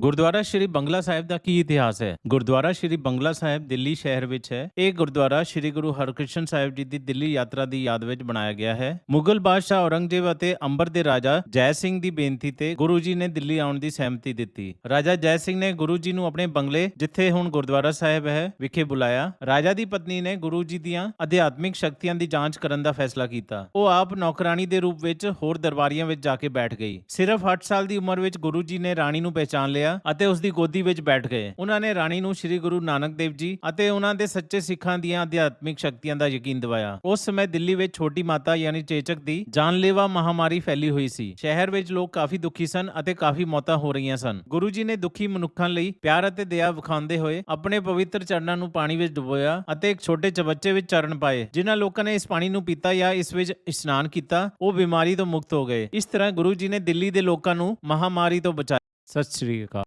ਗੁਰਦੁਆਰਾ ਸ਼੍ਰੀ ਬੰਗਲਾ ਸਾਹਿਬ ਦਾ ਕੀ ਇਤਿਹਾਸ ਹੈ? ਗੁਰਦੁਆਰਾ ਸ਼੍ਰੀ ਬੰਗਲਾ ਸਾਹਿਬ ਦਿੱਲੀ ਸ਼ਹਿਰ ਵਿੱਚ ਹੈ। ਇਹ ਗੁਰਦੁਆਰਾ ਸ਼੍ਰੀ ਗੁਰੂ ਹਰਕ੍ਰਿਸ਼ਨ ਸਾਹਿਬ ਜੀ ਦੀ ਦਿੱਲੀ ਯਾਤਰਾ ਦੀ ਯਾਦ ਵਿੱਚ ਬਣਾਇਆ ਗਿਆ ਹੈ। ਮੁਗਲ ਬਾਦਸ਼ਾਹ ਔਰੰਗਜ਼ੇਬ ਅਤੇ ਅੰਬਰ ਦੇ ਰਾਜਾ ਜੈ ਸਿੰਘ ਦੀ ਬੇਨਤੀ ਤੇ ਗੁਰੂ ਜੀ ਨੇ ਦਿੱਲੀ ਆਉਣ ਦੀ ਸਹਿਮਤੀ ਦਿੱਤੀ। ਰਾਜਾ ਜੈ ਸਿੰਘ ਨੇ ਗੁਰੂ ਜੀ ਨੂੰ ਆਪਣੇ ਬੰਗਲੇ, ਜਿੱਥੇ ਹੁਣ ਗੁਰਦੁਆਰਾ ਸਾਹਿਬ ਹੈ, ਵਿਖੇ ਬੁਲਾਇਆ। ਰਾਜਾ ਦੀ ਪਤਨੀ ਨੇ ਗੁਰੂ ਜੀ ਦੀਆਂ ਅਧਿਆਤਮਿਕ ਸ਼ਕਤੀਆਂ ਦੀ ਜਾਂਚ ਕਰਨ ਦਾ ਫੈਸਲਾ ਕੀਤਾ। ਉਹ ਆਪ ਨੌਕਰਾਨੀ ਦੇ ਰੂਪ ਵਿੱਚ ਹੋਰ ਦਰਬਾਰੀਆਂ ਵਿੱਚ ਜਾ ਕੇ ਬੈਠ ਗਈ। ਸਿਰਫ 8 ਸਾਲ ਦੀ ਉਮਰ ਵਿੱਚ ਗੁਰੂ ਜੀ ਨੇ ਰਾਣੀ ਨੂੰ ਪਹਿਚਾਨ ਲਿਆ ਅਤੇ ਉਸ ਦੀ ਗੋਦੀ ਵਿੱਚ ਬੈਠ ਗਏ। ਉਹਨਾਂ ਨੇ ਰਾਣੀ ਨੂੰ ਸ੍ਰੀ ਗੁਰੂ ਨਾਨਕ ਦੇਵ ਜੀ ਅਤੇ ਉਹਨਾਂ ਦੇ ਸੱਚੇ ਸਿੱਖਾਂ ਦੀਆਂ ਅਧਿਆਤਮਿਕ ਸ਼ਕਤੀਆਂ ਦਾ ਯਕੀਨ ਦਿਵਾਇਆ। ਉਸ ਸਮੇਂ ਦਿੱਲੀ ਵਿੱਚ ਛੋਟੀ ਮਾਤਾ ਯਾਨੀ ਚੇਚਕ ਦੀ ਜਾਨਲੇਵਾ ਮਹਾਮਾਰੀ ਫੈਲੀ ਹੋਈ ਸੀ। ਸ਼ਹਿਰ ਵਿੱਚ ਲੋਕ ਕਾਫੀ ਦੁਖੀ ਸਨ ਅਤੇ ਕਾਫੀ ਮੌਤਾਂ ਹੋ ਰਹੀਆਂ ਸਨ। ਗੁਰੂ ਜੀ ਨੇ ਦੁਖੀ ਮਨੁੱਖਾਂ ਲਈ ਪਿਆਰ ਅਤੇ ਦਇਆ ਵਿਖਾਉਂਦੇ ਹੋਏ ਆਪਣੇ ਪਵਿੱਤਰ ਚਰਨਾਂ ਨੂੰ ਪਾਣੀ ਵਿੱਚ ਡੁਬੋਇਆ ਅਤੇ ਇੱਕ ਛੋਟੇ ਚਬੱਚੇ ਵਿੱਚ ਚਰਨ ਪਾਏ, ਜਿਨ੍ਹਾਂ ਲੋਕਾਂ ਨੇ ਇਸ ਪਾਣੀ ਨੂੰ ਪੀਤਾ ਜਾਂ ਇਸ ਵਿੱਚ ਇਸ਼ਨਾਨ ਕੀਤਾ, ਉਹ ਬਿਮਾਰੀ ਤੋਂ ਮੁਕਤ ਹੋ ਗਏ। ਇਸ ਤਰ੍ਹਾਂ ਗੁਰੂ ਜੀ ਨੇ ਦਿੱਲੀ ਦੇ ਲੋਕਾਂ ਨੂੰ ਮਹਾਮਾਰੀ ਤੋਂ ਬਚਾਇਆ ਸਤਿ ਸ੍ਰੀ ਅਕਾਲ